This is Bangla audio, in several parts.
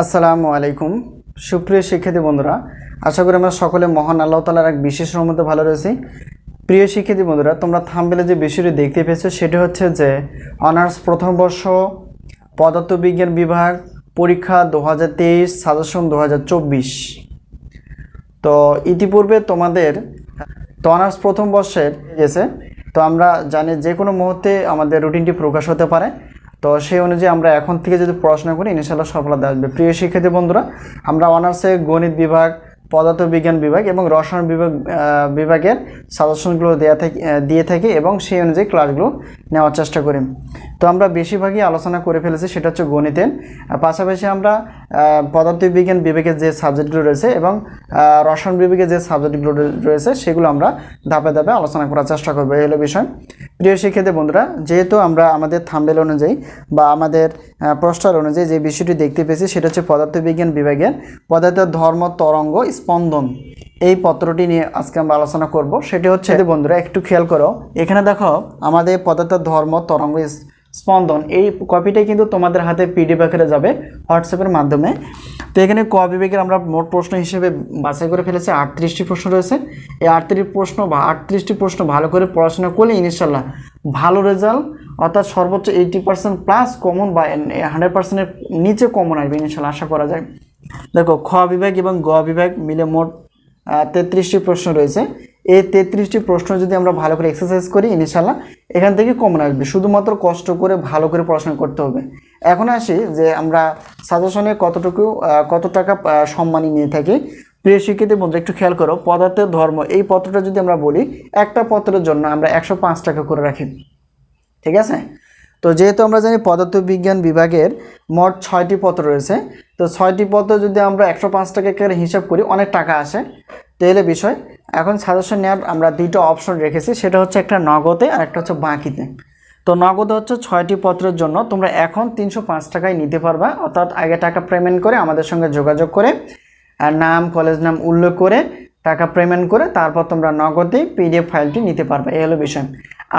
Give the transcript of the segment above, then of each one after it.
আসসালামু আলাইকুম। সুপ্রিয় শিক্ষার্থী বন্ধুরা, আশা করি আমরা সকলে মহান আল্লাহ তালার এক বিশেষ রহমতে ভালো রয়েছি। প্রিয় শিক্ষার্থী বন্ধুরা, তোমরা থামবেলে যে বিষয়টি দেখতে পেয়েছ, সেটা হচ্ছে যে অনার্স প্রথম বর্ষ, পদার্থবিজ্ঞান বিভাগ, পরীক্ষা দু হাজার তেইশ, সাজেশন দু হাজার চব্বিশ। তো ইতিপূর্বে তোমাদের তো অনার্স প্রথম বর্ষের গেছে তো আমরা জানি যে কোনো মুহূর্তে আমাদের রুটিনটি প্রকাশ হতে পারে। তো সেই অনুযায়ী আমরা এখন থেকে যদি পড়াশোনা করি ইনশাল্লাহ সফলতা আসবে। প্রিয় শিক্ষার্থী বন্ধুরা, আমরা অনার্সে গণিত বিভাগ পদার্থবিজ্ঞান বিভাগ এবং রসায়ন বিভাগ বিভাগের সাজেশনগুলো দেওয়া থাকি দিয়ে থাকি এবং সেই অনুযায়ী ক্লাসগুলো নেওয়ার চেষ্টা করি। তো আমরা বেশিরভাগই আলোচনা করে ফেলেছি, সেটা হচ্ছে গণিতের। পাশাপাশি আমরা পদার্থবিজ্ঞান বিভাগের যে সাবজেক্টগুলো রয়েছে এবং রসায়ন বিভাগের যে সাবজেক্টগুলো রয়েছে সেগুলো আমরা ধাপে ধাপে আলোচনা করার চেষ্টা করব। এই হলো বিষয়। প্রিয় শিক্ষার্থী বন্ধুরা, যেহেতু আমরা আমাদের থাম্বেল অনুযায়ী বা আমাদের প্রস্টার অনুযায়ী যে বিষয়টি দেখতে পেয়েছি, সেটা হচ্ছে পদার্থবিজ্ঞান বিভাগের পদার্থের ধর্ম, তরঙ্গ স্পন্দন। এই পত্রটি নিয়ে আজকে আমরা আলোচনা করব। সেটি হচ্ছে বন্ধুরা, একটু খেয়াল করো। এখানে দেখো, আমাদের পদার্থের ধর্ম, তরঙ্গ স্পন্দন, এই কপিটাই কিন্তু তোমাদের হাতে পিডিএফ আকারে যাবে হোয়াটসঅ্যাপের মাধ্যমে। তো এখানে ক বিভাগের আমরা মোট প্রশ্ন হিসেবে বাছাই করে ফেলেছি। আটত্রিশটি প্রশ্ন রয়েছে। এই আটত্রিশ প্রশ্ন বা আটত্রিশটি প্রশ্ন ভালো করে পড়াশোনা করলে ইনশাল্লাহ ভালো রেজাল্ট, অর্থাৎ সর্বোচ্চ এইটি পার্সেন্ট প্লাস কমন বা হান্ড্রেড পার্সেন্টের নিচে কমন আসবে ইনশাল্লাহ আশা করা যায়। দেখো, খ বিভাগ এবং গ বিভাগ মিলে মোট তেত্রিশটি প্রশ্ন রয়েছে। এই তেত্রিশটি প্রশ্ন যদি আমরা ভালো করে এক্সারসাইজ করি ইনশাল্লাহ এখান থেকে কমন আসবে। শুধুমাত্র কষ্ট করে, ভালো করে পড়াশোনা করতে হবে। এখন আসি যে আমরা সাজেশনে কতটুকু কত টাকা সম্মানী নিয়ে থাকি। প্রিয় শিক্ষিত বন্ধু, একটু খেয়াল করো পদার্থের ধর্ম, এই পত্রটা যদি আমরা বলি, একটা পত্রের জন্য আমরা একশো পাঁচ টাকা করে রাখি। ঠিক আছে? তো যেহেতু আমরা জানি পদার্থবিজ্ঞান বিভাগের মোট ছয়টি পত্র রয়েছে তো ছয়টি পত্র যদি আমরা একশো পাঁচ টাকা করে হিসাব করি, অনেক টাকা আসে তো বিষয়, এখন সাজেশন নেওয়ার আমরা দুইটা অপশন রেখেছি, সেটা হচ্ছে একটা নগদে আর একটা হচ্ছে বাঁকিতে। তো নগদে হচ্ছে ছয়টি পত্রের জন্য তোমরা এখন তিনশো পাঁচ টাকায় নিতে পারবা, অর্থাৎ আগে টাকা পেমেন্ট করে আমাদের সঙ্গে যোগাযোগ করে, আর নাম কলেজ নাম উল্লেখ করে টাকা পেমেন্ট করে তারপর তোমরা নগদে পিডিএফ ফাইলটি নিতে পারবে, এই হলো বিষয়।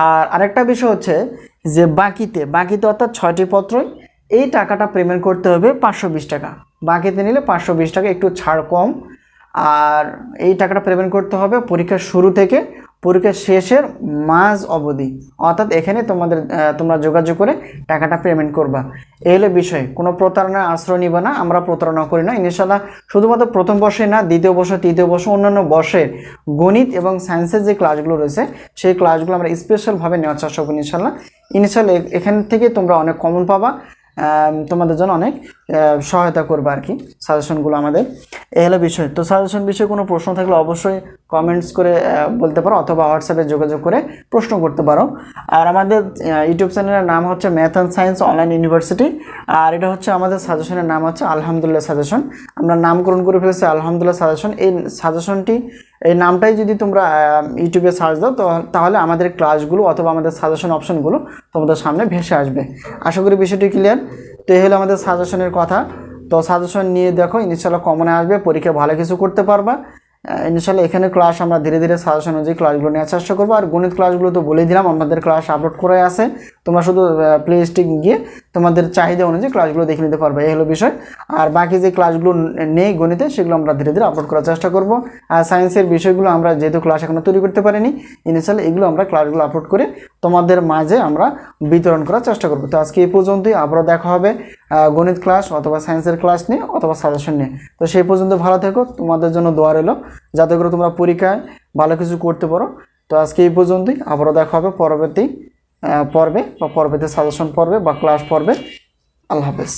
আর আরেকটা বিষয় হচ্ছে যে বাকিতে বাকিতে অর্থাৎ ছয়টি পত্রই এই টাকাটা পেমেন্ট করতে হবে পাঁচশো বিশ টাকা। বাকিতে নিলে পাঁচশো বিশ টাকা, একটু ছাড় কম। আর এই টাকাটা পেমেন্ট করতে হবে পরীক্ষার শুরু থেকে পরীক্ষার শেষের মাঝ অবধি। অর্থাৎ এখানে তোমাদের তোমরা যোগাযোগ করে টাকাটা পেমেন্ট করবা। এই হলো বিষয়। কোনো প্রতারণার আশ্রয় নিবে না, আমরা প্রতারণা করি না। ইনশাল্লাহ শুধুমাত্র প্রথম বর্ষে না, দ্বিতীয় বর্ষ, তৃতীয় বর্ষ, অন্যান্য বর্ষের গণিত এবং সায়েন্সের যে ক্লাসগুলো রয়েছে, সেই ক্লাসগুলো আমরা স্পেশালভাবে নেওয়ার চেষ্টা করি ইনশাল্লাহ ইনশাল্লাহ এখান থেকে তোমরা অনেক কমন পাবা। তোমাদের জন্য অনেক সহায়তা করবে আর কি সাজেশনগুলো আমাদের। এ হলো বিষয়। তো সাজেশন বিষয়ে কোনো প্রশ্ন থাকলে অবশ্যই কমেন্টস করে বলতে পারো অথবা হোয়াটসঅ্যাপে যোগাযোগ করে প্রশ্ন করতে পারো। আর আমাদের ইউটিউব চ্যানেলের নাম হচ্ছে math and science online university আর এটা হচ্ছে আমাদের সাজেশনের নাম হচ্ছে আলহামদুলিল্লাহ সাজেশন আমরা নামকরণ করে ফেলেছি আলহামদুলিল্লাহ সাজেশন এই সাজেশনটি এই নামটাই যদি তোমরা ইউটিউবে সার্চ দাও, তো তাহলে আমাদের ক্লাসগুলো অথবা আমাদের সাজেশন অপশনগুলো তোমাদের সামনে ভেসে আসবে। আশা করি বিষয়টি ক্লিয়ার তো এই হলো আমাদের সাজেশনের কথা। তো সাজেশন নিয়ে দেখো ইনশাল্লাহ কমনে আসবে পরীক্ষা ভালো কিছু করতে পারবা। ইনশাল্লাহ এখানে ক্লাস আমরা ধীরে ধীরে সাজেশন অনুযায়ী ক্লাসগুলো নেওয়ার চেষ্টা করব। আর গণিত ক্লাসগুলো তো বলে দিলাম, আমাদের ক্লাস আপলোড করে আছে। তোমরা শুধু প্লে স্টিক গিয়ে তোমাদের চাহিদা অনুযায়ী ক্লাসগুলো দেখে নিতে পারবে, এই হলো বিষয়। আর বাকি যে ক্লাসগুলো নেই গণিতে, সেগুলো আমরা ধীরে ধীরে আপলোড করার চেষ্টা করব। আর সায়েন্সের বিষয়গুলো আমরা যেহেতু ক্লাস এখনও তৈরি করতে পারিনি ইনশাল্লাহ এগুলো আমরা ক্লাসগুলো আপলোড করে তোমাদের মাঝে আমরা বিতরণ করার চেষ্টা করব। তো আজকে এই পর্যন্তই, আবারও দেখা হবে গণিত ক্লাস অথবা সায়েন্সের ক্লাস নিয়ে অথবা সাজেশন নিয়ে। তো সেই পর্যন্ত ভালো থেকো, তোমাদের জন্য দোয়া রইল। যাতে করে তোমরা পরীক্ষায় ভালো কিছু করতে পারো। তো আজকে এই পর্যন্তই, আবারও দেখা হবে পরবর্তী পর্বে বা পর্বেতে সাজেশন পর্বে বা ক্লাস পর্বে। আল্লাহ হাফেজ।